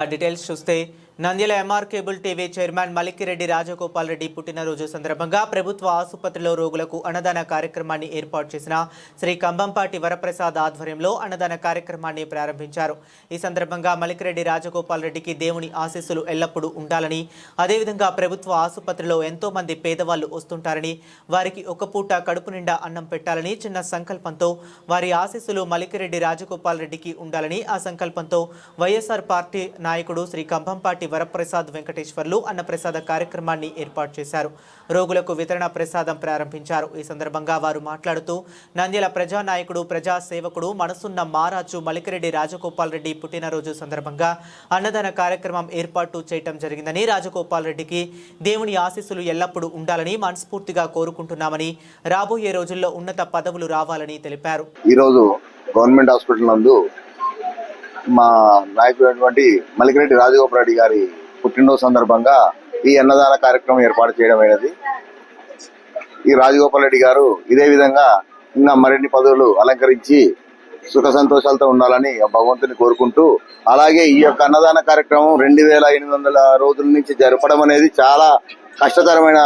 ఆ డీటెయిల్స్ చూస్తే Nandyal MR cable TV chairman Malikireddy Rajagopal Reddy పుట్టినరోజు సందర్భంగా ప్రభుత్వ ఆసుపత్రిలో రోగులకు అన్నదాన కార్యక్రమాన్ని ఏర్పాటు చేసిన శ్రీ కంబంపాటి వరప్రసాద్ ఆధ్వర్యంలో అన్నదాన కార్యక్రమాన్ని ప్రారంభించారు. ఈ సందర్భంగా మలికిరెడ్డి రాజగోపాల్ రెడ్డికి దేవుని ఆశీస్సులు ఎల్లప్పుడూ ఉండాలని అదేవిధంగా ప్రభుత్వ ఆసుపత్రిలో ఎంతో మంది పేదవాళ్ళు వస్తుంటారని వారికి ఒక పూట కడుపు నిండా అన్నం పెట్టాలని చిన్న సంకల్పంతో వారి ఆశీస్సులు మలికిరెడ్డి రాజగోపాల్ రెడ్డికి ఉండాలని ఆ సంకల్పంతో వైఎస్ఆర్ పార్టీ నాయకుడు శ్రీ కంభంపాటి వరప్రసాద్ వెంకటేశ్వర్లు అన్నప్రసాద కార్యక్రమాన్ని ఏర్పాటు చేశారు. రోగులకు వితరణ ప్రసాదం ప్రారంభించారు. ఈ సందర్భంగా వారు మాట్లాడుతూ నంద్యాల ప్రజానాయకుడు ప్రజా సేవకుడు మనసున్న మారాచు మలికిరెడ్డి రాజగోపాల్ రెడ్డి పుట్టినరోజు సందర్భంగా అన్నదాన కార్యక్రమం ఏర్పాటు చేయటం జరిగిందని రాజగోపాల్ రెడ్డికి దేవుని ఆశీస్సులు ఎల్లప్పుడూ ఉండాలని మనస్ఫూర్తిగా కోరుకుంటున్నామని రాబోయే రోజుల్లో ఉన్నత పదవులు రావాలని తెలిపారు. ఈరోజు గవర్నమెంట్ హాస్పిటల్ నందు మా నాయకుడైనటువంటి మలికిరెడ్డి రాజగోపాల్ రెడ్డి గారి పుట్టినరోజు సందర్భంగా ఈ అన్నదాన కార్యక్రమం ఏర్పాటు చేయడం అయినది. ఈ రాజగోపాల్ రెడ్డి గారు ఇదే విధంగా ఇంకా మరిన్ని పదవులు అలంకరించి సుఖ సంతోషాలతో ఉండాలని ఆ భగవంతుని కోరుకుంటూ అలాగే ఈ యొక్క అన్నదాన కార్యక్రమం రెండు వేల ఎనిమిది వందల రోజుల నుంచి జరపడం అనేది చాలా కష్టతరమైన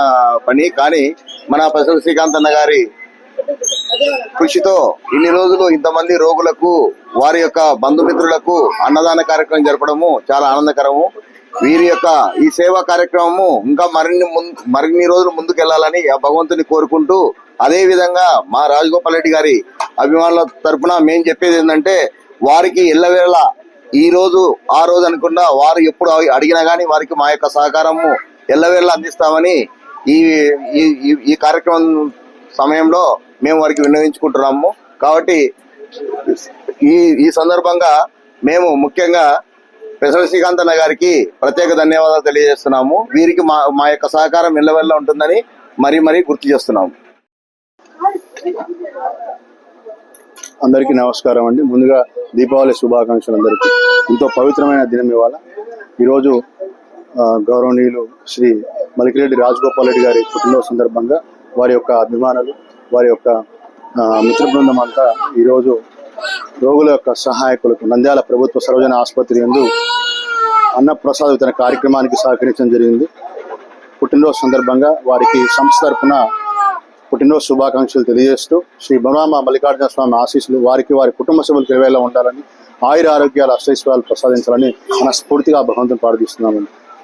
పని. కానీ మన ప్రసన్న శ్రీకాంత్ అన్న గారి కృషితో ఇన్ని రోజులు ఇంతమంది రోగులకు వారి యొక్క బంధుమిత్రులకు అన్నదాన కార్యక్రమం జరపడము చాలా ఆనందకరము. వీరి యొక్క ఈ సేవా కార్యక్రమము ఇంకా మరిన్ని ముందు మరిన్ని రోజులు ముందుకెళ్ళాలని ఆ భగవంతుని కోరుకుంటూ అదే విధంగా మా రాజగోపాల్ రెడ్డి గారి అభిమానుల తరపున మేము చెప్పేది ఏంటంటే వారికి ఎల్లవేళ ఈ రోజు ఆ రోజు అనుకున్నా వారు ఎప్పుడు అడిగినా గానీ వారికి మా యొక్క సహకారము ఎల్లవేళ అందిస్తామని ఈ- ఈ కార్యక్రమం సమయంలో మేము వారికి వినియోగించుకుంటున్నాము కాబట్టి ఈ ఈ సందర్భంగా మేము ముఖ్యంగా పెసర శ్రీకాంత్ అన్న గారికి ప్రత్యేక ధన్యవాదాలు తెలియజేస్తున్నాము. వీరికి మా మా యొక్క సహకారం ఎల్లవెల్ల ఉంటుందని మరీ మరీ గుర్తు చేస్తున్నాము. అందరికీ నమస్కారం అండి. ముందుగా దీపావళి శుభాకాంక్షలు అందరికీ. ఎంతో పవిత్రమైన దినం ఇవాళ. ఈరోజు గౌరవనీయులు శ్రీ మలికిరెడ్డి రాజగోపాల్ రెడ్డి గారి పుట్టినరోజు సందర్భంగా వారి యొక్క అభిమానులు వారి యొక్క మిత్ర బృందం అంతా ఈరోజు రోగుల యొక్క సహాయకులకు నంద్యాల ప్రభుత్వ సర్వజన ఆసుపత్రి ఎందు అన్నప్రసాద వితరణ కార్యక్రమానికి సహకరించడం జరిగింది. పుట్టినరోజు సందర్భంగా వారికి సంస్థ తరఫున పుట్టినరోజు శుభాకాంక్షలు తెలియజేస్తూ శ్రీ బలరామ మల్లికార్జున స్వామి ఆశీస్సులు వారికి వారి కుటుంబ సభ్యులకు ఇరవేలా ఉండాలని ఆయుర ఆరోగ్యాలు అష్టైశ్వర్యాలు ప్రసాదించాలని మనస్ఫూర్తిగా భగవంతుని ప్రార్థిస్తున్నామండి.